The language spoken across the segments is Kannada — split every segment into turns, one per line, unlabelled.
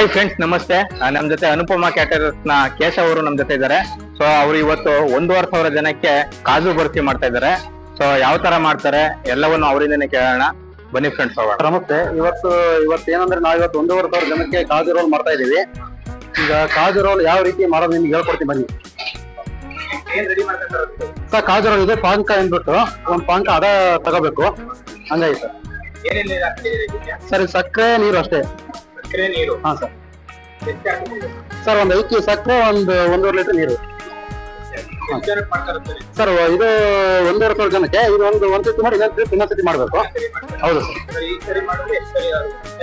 ಹಾಯ್ ಫ್ರೆಂಡ್ಸ್ ನಮಸ್ತೆ. ನಮ್ಮ ನಮ್ ಜೊತೆ ಅನುಪಮ ಕ್ಯಾಟರರ್ಸ್ನ ಕೇಶವ್ ಅವರು ನಮ್ ಜೊತೆ ಇದ್ದಾರೆ. ಸೊ ಅವರು ಇವತ್ತು ಒಂದೂವರೆ ಸಾವಿರ ಜನಕ್ಕೆ ಕಾಜು ಬರ್ಫಿ ಮಾಡ್ತಾ ಇದ್ದಾರೆ. ಸೊ ಯಾವ ತರ ಮಾಡ್ತಾರೆ ಎಲ್ಲವನ್ನು ಅವರಿಂದನೇ ಕೇಳೋಣ. ಬನ್ನಿ ಫ್ರೆಂಡ್ಸ್ ಹೋಗೋಣ.
ನಮಸ್ತೆ. ಇವತ್ತು ಇವತ್ತು ಏನಂದ್ರೆ ನಾವು ಇವತ್ತು ಒಂದೂವರೆ ಸಾವಿರ ಜನಕ್ಕೆ ಕಾಜು ರೋಲ್ ಮಾಡ್ತಾ ಇದೀವಿ ಈಗ ಕಾಜು ರೋಲ್ ಯಾವ ರೀತಿ ಮಾಡೋದು ನಿಮ್ಗೆ ಹೇಳ್ಕೊಡ್ತೀನಿ ಬನ್ನಿ. ಸರ್ ಕಾಜು ರೋಲ್ ಇದೆ ಪಾನಕ ಅಂದ್ಬಿಟ್ಟು ಒಂದು ಪಾನಕ ಅದ ತಗೋಬೇಕು. ಹಂಗಾಗಿ ಸರ್ ಸರ್ ಸಕ್ಕರೆ ನೀರು ಅಷ್ಟೇ.
ನೀರು.
ಹಾ ಸರ್. ಸರ್ ಒಂದು ಐದು ಸಕ್ಕರೆ ಒಂದು ಒಂದೂವರೆ ಲೀಟರ್ ನೀರು. ಸರ್ ಇದು ಒಂದೂವರೆ ಸಾವಿರ ಜನಕ್ಕೆ, ಇದು ಒಂದು ಒಂದು ಸತಿ ಮಾಡಿ, ಇನ್ನೊಂದು ಇನ್ನೊಂದ್ ಸತಿ ಮಾಡಬೇಕು. ಹೌದು ಸರ್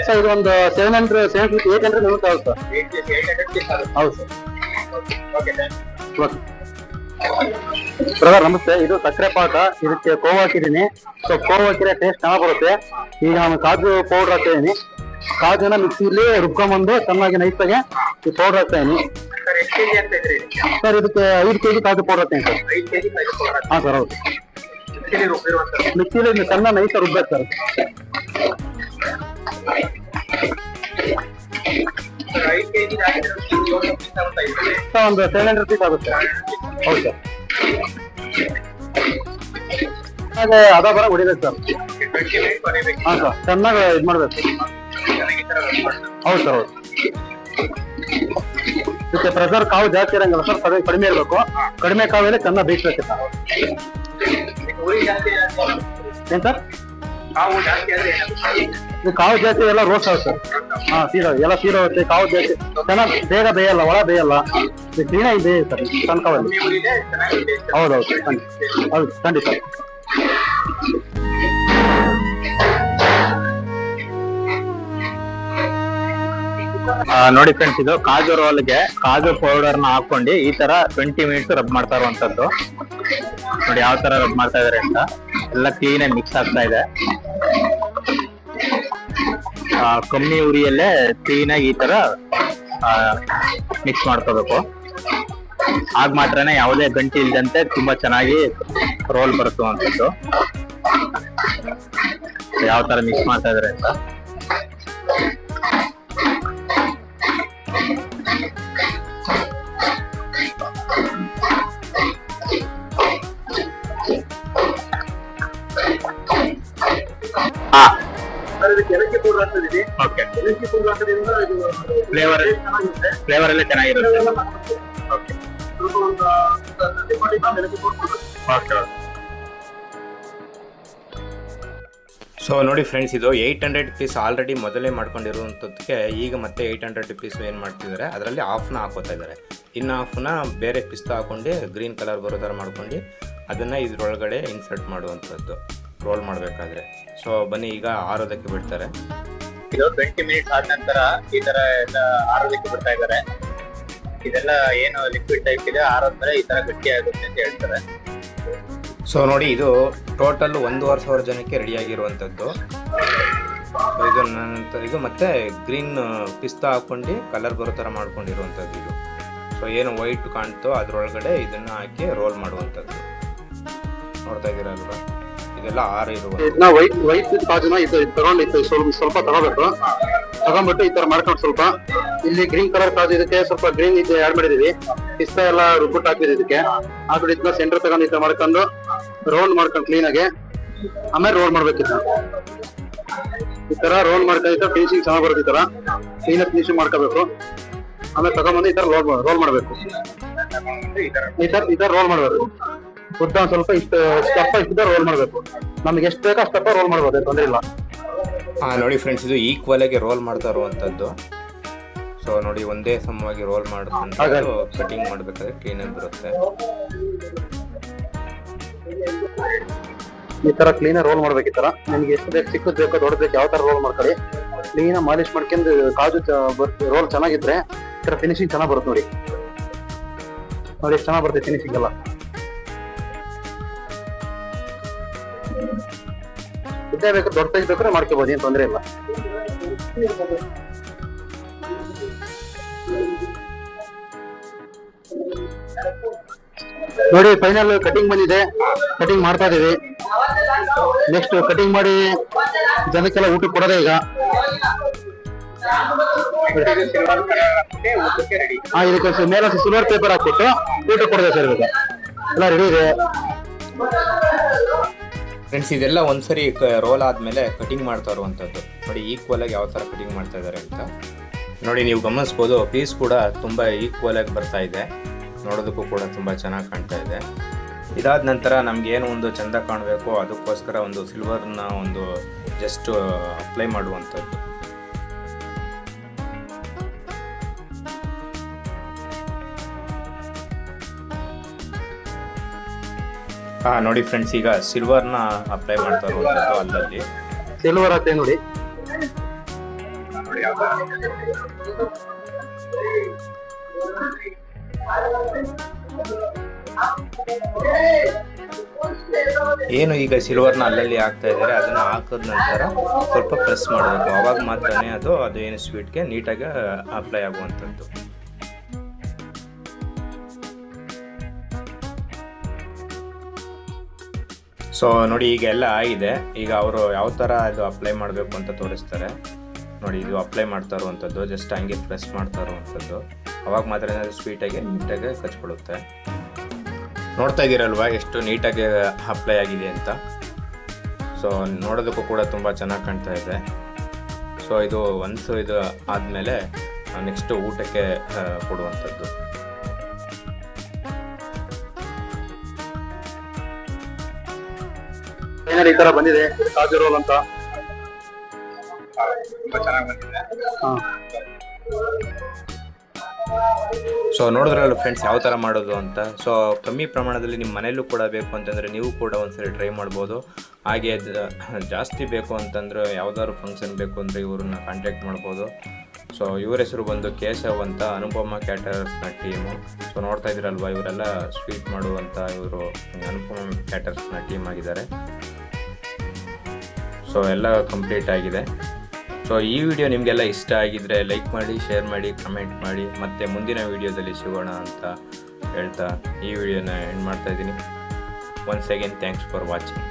ಸರ್ ಇದು ಒಂದು seven hundred seven fifty eight hundred minute ಹೌದು ಸರ್ ಹೌದು ಸರ್ ಬ್ರದರ್ ನಮಸ್ತೆ. ಇದು ಸಕ್ಕರೆ ಪಾಕ. ಇದಕ್ಕೆ ಕೋವ್ ಹಾಕಿದ್ದೀನಿ. ಸೊ ಕೋವ್ ಹಾಕಿದ್ರೆ ಟೇಸ್ಟ್ ಚೆನ್ನಾಗಿ ಬರುತ್ತೆ. ಈಗ ನಾನು ಕಾಜು ಪೌಡರ್ ಹಾಕ್ತಾ ಇದೀನಿ ಕಾಜುನ ಮಿಕ್ಸಿಲಿ ರುಬ್ಕೊಂಬಂದು ಚೆನ್ನಾಗಿ ನೈಸಾಗೆ ಪೌಡರ್ ಹಾಕ್ತಾ ಇದೀನಿ. ಸರ್ ಇದಕ್ಕೆ ಐದು ಕೆಜಿ ಕಾಜು ಪೌಡರ್ ಹಾಕ್ತೀನಿ ಸರ್. ಹಾ ಸರ್ ಹೌದು. ಮಿಕ್ಸಿಲಿ ಸಣ್ಣ ನೈಸ ರುಬ್ಬೇಕು ಸರ್. ಸರ್ ಒಂದು ಸೆವೆನ್ ಹಂಡ್ರೆಡ್ ರುಪೀಸ್ ಆಗುತ್ತೆ. ಹೌದು ಸರ್. ಅದೇ ಅದ ಬರ ಹೊಡಿಬೇಕು ಸರ್. ಹಾಂ ಸರ್ ಚೆನ್ನಾಗಿ ಇದು ಮಾಡ್ಬೇಕು ಹೌದು ಸರ್ ಹೌದು ಇದಕ್ಕೆ ಪ್ರೆಷರ್ ಕಾವು ಜಾಸ್ತಿ ಇರಂಗಿಲ್ಲ ಸರ್ ಸರಿ ಕಡಿಮೆ ಇರಬೇಕು. ಕಡಿಮೆ ಕಾವಲ್ಲಿ ಚೆನ್ನಾಗಿ ಬೇಯಿಸ್ಬೇಕು ಸರ್ ಏನ್ ಸರ್ ಕಾವು ಜಾಸ್ತಿ ಎಲ್ಲ ರೋಸ್ಟ್ ಆಗುತ್ತೆ ಸರ್ ಹಾ ಸೀರೋ ಎಲ್ಲ ಸೀರೋ ಹೋಗುತ್ತೆ. ಕಾವು ಜಾಸ್ತಿ ಚೆನ್ನಾಗಿ ಬೇಗ ಬೇಯಲ್ಲ, ಒಳ ಬೇಯಲ್ಲ. ಇದು ಕ್ಲೀನಾಗಿ ಬೇಯ ಸರ್ ಸಣ್ಣ ಕಾವಲ್ಲಿ ಹೌದೌದು ಹೌದು, ಖಂಡಿತ.
ನೋಡಿ ಫ್ರೆಂಡ್ಸ್ ಇದು ಕಾಜು ರೋಲ್ಗೆ ಕಾಜು ಪೌಡರ್ನ ಹಾಕೊಂಡು ಈ ತರ ಟ್ವೆಂಟಿ ಮಿನಿಟ್ಸ್ ರಬ್ ಮಾಡ್ತಾ ಇರುವಂತದ್ದು. ನೋಡಿ ಯಾವ ತರ ರಬ್ ಮಾಡ್ತಾ ಇದಾರೆ ಅಂತ. ಎಲ್ಲ ಕ್ಲೀನ್ ಆಗಿ ಮಿಕ್ಸ್ ಆಗ್ತಾ ಇದೆ. ಕಮ್ಮಿ ಉರಿಯಲ್ಲೇ ಕ್ಲೀನ್ ಆಗಿ ಈ ತರ ಮಿಕ್ಸ್ ಮಾಡ್ಕೋಬೇಕು. ಆಗ ಮಾತ್ರನೇ ಯಾವುದೇ ಗಂಟಿ ಇಲ್ದಂತೆ ತುಂಬಾ ಚೆನ್ನಾಗಿ ರೋಲ್ ಬರುತ್ತುವಂಥದ್ದು ಯಾವ ತರ ಮಿಕ್ಸ್ ಮಾಡ್ತಾ ಇದಾರೆ ಅಂತ. ಫ್ಲೇವರ್ ಎಲ್ಲ ಚೆನ್ನಾಗಿರುತ್ತೆ. ಓಕೆ. ಓಕೆ
ಸೊ ನೋಡಿ ಫ್ರೆಂಡ್ಸ್ ಇದು ಏಯ್ಟ್ ಹಂಡ್ರೆಡ್ ಪೀಸ್ ಆಲ್ರೆಡಿ ಮೊದಲೇ ಮಾಡ್ಕೊಂಡಿರುವಂಥದ್ದಕ್ಕೆ ಈಗ ಮತ್ತೆ ಏಯ್ಟ್ ಹಂಡ್ರೆಡ್ ಪೀಸ್ ಏನು ಮಾಡ್ತಿದ್ದಾರೆ? ಅದರಲ್ಲಿ ಆಫ್ನ ಹಾಕೋತಾ ಇದ್ದಾರೆ. ಇನ್ನು ಆಫ್ನ ಬೇರೆ ಪಿಸ್ತಾ ಹಾಕೊಂಡು ಗ್ರೀನ್ ಕಲರ್ ಬರೋ ಥರ ಮಾಡ್ಕೊಂಡು ಅದನ್ನು ಇದರೊಳಗಡೆ ಇನ್ಸರ್ಟ್ ಮಾಡುವಂಥದ್ದು ರೋಲ್ ಮಾಡಬೇಕಾದ್ರೆ. ಸೊ ಬನ್ನಿ ಈಗ ಆರೋದಕ್ಕೆ ಬಿಡ್ತಾರೆ.
ಇದು ಟ್ವೆಂಟಿ ಮಿನಿಟ್ಸ್ ಆದ ನಂತರ ಈ ತರ ಎಲ್ಲ ಆರೋದಕ್ಕೆ ಬಿಡ್ತಾ ಇದ್ದಾರೆ. ಇದೆಲ್ಲ ಏನು ಲಿಕ್ವಿಡ್ ಟೈಪ್ ಇದೆ ಆರೋದ್ರೆ ಈ ತರ ಗಟ್ಟಿ ಆಗುತ್ತೆ ಅಂತ ಹೇಳ್ತಾರೆ.
ಸೊ ನೋಡಿ ಇದು ಟೋಟಲ್ ಒಂದೂವರೆ ಸಾವಿರ ಜನಕ್ಕೆ ರೆಡಿ ಆಗಿರುವಂತದ್ದು ಇದು ನಂತರ ಇದು ಮತ್ತೆ ಗ್ರೀನ್ ಪಿಸ್ತಾ ಹಾಕೊಂಡು ಕಲರ್ ಬರೋ ಥರ ಮಾಡ್ಕೊಂಡಿರುವಂಥದ್ದು ಇದು. ಸೊ ಏನು ವೈಟ್ ಕಾಣ್ತೋ ಅದರೊಳಗಡೆ ಇದನ್ನು ಹಾಕಿ ರೋಲ್ ಮಾಡುವಂಥದ್ದು. ನೋಡ್ತಾ ಇದ್ದೀರಲ್ವಾ ಇದೆಲ್ಲ ಆರು ಇರುವ
ವೈಟ್ ವೈಟ್ ಕಾಜುನ ಇದು ತಗೊಂಡು ಇದು ಸ್ವಲ್ಪ ಸ್ವಲ್ಪ ತಗೋಬೇಕು. ತಗೊಂಡ್ಬಿಟ್ಟು ಈ ತರ ಮಾಡ್ಕೊಂಡು ಸ್ವಲ್ಪ ಇಲ್ಲಿ ಗ್ರೀನ್ ಕಲರ್ ಕಾಜು ಇದಕ್ಕೆ ಸ್ವಲ್ಪ ಗ್ರೀನ್ ಇದು ಆಡ್ ಮಾಡಿದೀವಿ ಪಿಸ್ತಾ ಎಲ್ಲ ರುಬ್ಬಿಟ್ಟು ಹಾಕಿದ್ವಿ ಇದಕ್ಕೆ. ಹಾಕ್ಬಿಟ್ಟು ಇದನ್ನ ಸೆಂಟರ್ ತಗೊಂಡು ಈ ತರ ಮಾಡ್ಕೊಂಡು ರೌಂಡ್ ಮಾಡ್ಕೊಂಡು ಕ್ಲೀನ್ ಆಮೇಲೆ ರೋಲ್ ಮಾಡ್ಬೇಕು ಇದನ್ನ. ಈ ತರ ರೋಲ್ ಮಾಡ್ಕೊಂಡು ಫಿನಿಶಿಂಗ್ ಚೆನ್ನಾಗಿ ಬರುತ್ತೆ ಈ ತರ. ಕ್ಲೀನ್ ಫಿನಿಶಿಂಗ್ ಮಾಡ್ಕೋಬೇಕು. ಆಮೇಲೆ ತಗೊಂಡ್ಬಂದು ಈ ತರ ರೋಲ್ ರೋಲ್ ಮಾಡ್ಬೇಕು. ಈ ತರ ಈ ತರ ರೋಲ್ ಮಾಡ್ಬೇಕು. ಉದ್ದ ಒಂದ್ ಸ್ವಲ್ಪ ಇಷ್ಟು ಸ್ಟೆಪ್ ಇಷ್ಟ ರೋಲ್ ಮಾಡಬೇಕು. ನಮ್ಗೆ ಎಷ್ಟು ಬೇಕೋ ಅಷ್ಟು ರೋಲ್ ಮಾಡ್ಬೋದು ತೊಂದ್ರೆ ಇಲ್ಲ.
ಹಾಂ ನೋಡಿ ಫ್ರೆಂಡ್ಸ್ ಇದು ಈಕ್ವಲ್ ಆಗಿ ರೋಲ್ ಮಾಡ್ತಾ ಇರುವಂಥದ್ದು ಸೊ ನೋಡಿ ಒಂದೇ ಸಮವಾಗಿ ರೋಲ್
ಮಾಡ್ತಾರೆ
ಕಟಿಂಗ್ ಮಾಡಬೇಕಾದ್ರೆ ಆಗಿ ಬರುತ್ತೆ.
ಈ ತರ ಕ್ಲೀನ್ ರೋಲ್ ಮಾಡ್ಬೇಕು ಈ ತರ. ನಿಮ್ಗೆ ಎಷ್ಟು ಬೇಕು ಚಿಕ್ಕದ್ ಬೇಕೋ ದೊಡ್ಡ ಬೇಕು ಯಾವ ತರ ರೋಲ್ ಮಾಡ್ಕೊಳ್ಳಿ. ಕ್ಲೀನ್ ಮಾಲಿಶ್ ಮಾಡ್ಕೊಂಡು ಕಾಜು ರೋಲ್ ಚೆನ್ನಾಗಿದ್ರೆ ಈ ತರ ಫಿನಿಶಿಂಗ್ ಚೆನ್ನಾಗಿ ಬರುತ್ತೆ ನೋಡಿ. ನೋಡಿ ಎಷ್ಟು ಚೆನ್ನಾಗಿ ಬರುತ್ತೆ ಫಿನಿಶಿಂಗ್ ಎಲ್ಲ. ಇದ್ದೇ ಬೇಕು ದೊಡ್ಡ ಸೈಜ್ ಬೇಕಾದ್ರೆ ಮಾಡ್ಕೋಬಹುದು ಏನ್ ತೊಂದರೆ ಇಲ್ಲ. ನೋಡಿ ಫೈನಲ್ ಕಟಿಂಗ್ ಬಂದಿದೆ. ಕಟಿಂಗ್ ಮಾಡ್ತಾ ಇದೀವಿ. ನೆಕ್ಸ್ಟ್ ಕಟಿಂಗ್ ಮಾಡಿ ಜನಕ್ಕೆಲ್ಲ ಊಟ ಕೊಡೋದೇ ಈಗ. ಇದಕ್ಕೆ ಮೇಲೆ ಸಿಲ್ವರ್ ಪೇಪರ್ ಹಾಕ್ಬಿಟ್ಟು ಊಟ ಕೊಡೋದೇ ಸರ್ ಇವಾಗ. ಎಲ್ಲ ರೆಡಿ ಇದೆ.
ಫ್ರೆಂಡ್ಸ್ ಇದೆಲ್ಲ ಒಂದ್ಸರಿ ರೋಲ್ ಆದಮೇಲೆ ಕಟಿಂಗ್ ಮಾಡ್ತಾ ಇರುವಂಥದ್ದು ನೋಡಿ ಈಕ್ವಲ್ ಆಗಿ ಯಾವ ಥರ ಕಟಿಂಗ್ ಮಾಡ್ತಾ ಇದ್ದಾರೆ ಅಂತ. ನೋಡಿ, ನೀವು ಗಮನಿಸ್ಬೋದು ಪೀಸ್ ಕೂಡ ತುಂಬ ಈಕ್ವಲ್ ಆಗಿ ಬರ್ತಾ ಇದೆ. ನೋಡೋದಕ್ಕೂ ಕೂಡ ತುಂಬ ಚೆನ್ನಾಗಿ ಕಾಣ್ತಾ ಇದೆ. ಇದಾದ ನಂತರ ನಮ್ಗೆ ಏನು ಒಂದು ಚಂದ ಕಾಣಬೇಕು, ಅದಕ್ಕೋಸ್ಕರ ಒಂದು ಸಿಲ್ವರ್ನ ಒಂದು ಜಸ್ಟ್ ಅಪ್ಲೈ ಮಾಡುವಂಥದ್ದು. ಹಾ ನೋಡಿ ಫ್ರೆಂಡ್ಸ್ ಈಗ ಸಿಲ್ವರ್ನ ಅಪ್ಲೈ ಮಾಡ್ತಾ ಇರುವಂಥದ್ದು ಅಲ್ಲಲ್ಲಿ.
ಸಿಲ್ವರ್ ಅದೇ ನೋಡಿ.
ಏನು ಈಗ ಸಿಲ್ವರ್ನ ಅಲ್ಲಲ್ಲಿ ಹಾಕ್ತಾ ಇದ್ದಾರೆ ಅದನ್ನು ಹಾಕಿದ ನಂತರ ಸ್ವಲ್ಪ ಪ್ರೆಸ್ ಮಾಡಬೇಕು. ಅವಾಗ ಮಾತ್ರನೇ ಅದು ಅದು ಏನು ಸ್ವೀಟ್ಗೆ ನೀಟಾಗಿ ಅಪ್ಲೈ ಆಗುವಂಥದ್ದು ಸೊ ನೋಡಿ, ಈಗ ಎಲ್ಲ ಆಗಿದೆ. ಈಗ ಅವರು ಯಾವ ಥರ ಇದು ಅಪ್ಲೈ ಮಾಡಬೇಕು ಅಂತ ತೋರಿಸ್ತಾರೆ. ನೋಡಿ, ಇದು ಅಪ್ಲೈ ಮಾಡ್ತಾ ಇರುವಂಥದ್ದು ಜಸ್ಟ್ ಹಂಗೆ ಪ್ರೆಸ್ ಮಾಡ್ತಾ ಇರುವಂಥದ್ದು. ಅವಾಗ ಮಾತ್ರ ಏನಾದರೂ ಸ್ವೀಟಾಗಿ ನೀಟಾಗಿ ಕಚ್ಕೊಳ್ಳುತ್ತೆ. ನೋಡ್ತಾ ಇದ್ದೀರಲ್ವ ಎಷ್ಟು ನೀಟಾಗಿ ಅಪ್ಲೈ ಆಗಿದೆ ಅಂತ? ಸೊ ನೋಡೋದಕ್ಕೂ ಕೂಡ ತುಂಬ ಚೆನ್ನಾಗಿ ಕಾಣ್ತಾ ಇದೆ. ಸೊ ಇದು ಒನ್ಸು ಇದು ಆದಮೇಲೆ ನೆಕ್ಸ್ಟ್ ಊಟಕ್ಕೆ ಕೊಡುವಂಥದ್ದು.
ಫೈನಲ್ ಈ ತರ ಬಂದಿದೆ? ಕಾಜು ರೋಲ್ ಅಂತ?
ತುಂಬಾ ಚೆನ್ನಾಗಿ ಬಂದಿದೆ.
ಹಾ.
ಸೊ ನೋಡಿದ್ರಲ್ಲ ಫ್ರೆಂಡ್ಸ್ ಯಾವ ಥರ ಮಾಡೋದು ಅಂತ? ಸೊ ಕಮ್ಮಿ ಪ್ರಮಾಣದಲ್ಲಿ ನಿಮ್ಮ ಮನೆಯಲ್ಲೂ ಕೂಡ ಬೇಕು ಅಂತಂದರೆ ನೀವು ಕೂಡ ಒಂದ್ಸರಿ ಟ್ರೈ ಮಾಡ್ಬೋದು. ಹಾಗೆ ಜಾಸ್ತಿ ಬೇಕು ಅಂತಂದ್ರೆ ಯಾವುದಾದ್ರು ಫಂಕ್ಷನ್ ಬೇಕು ಅಂದರೆ ಇವ್ರನ್ನ ಕಾಂಟ್ಯಾಕ್ಟ್ ಮಾಡ್ಬೋದು. ಸೊ ಇವ್ರ ಹೆಸರು ಬಂದು ಕೇಶವ್ ಅಂತ ಅನುಪಮ ಕ್ಯಾಟರ್ಸ್ನ ಟೀಮು ಸೊ ನೋಡ್ತಾ ಇದ್ರಲ್ವಾ ಇವರೆಲ್ಲ ಸ್ವೀಟ್ ಮಾಡುವಂಥ ಇವರು ಅನುಪಮ ಕ್ಯಾಟರ್ಸ್ನ ಟೀಮ್ ಆಗಿದ್ದಾರೆ. ಸೊ ಎಲ್ಲ ಕಂಪ್ಲೀಟ್ ಆಗಿದೆ. ಸೊ ಈ ವಿಡಿಯೋ ನಿಮಗೆಲ್ಲ ಇಷ್ಟ ಆಗಿದ್ರೆ ಲೈಕ್ ಮಾಡಿ ಶೇರ್ ಮಾಡಿ ಕಮೆಂಟ್ ಮಾಡಿ, ಮತ್ತೆ ಮುಂದಿನ ವಿಡಿಯೋದಲ್ಲಿ ಸಿಗೋಣ ಅಂತ ಹೇಳ್ತಾ ಈ ವಿಡಿಯೋನ ಎಂಡ್ ಮಾಡ್ತಾ ಇದ್ದೀನಿ. Once again thanks for watching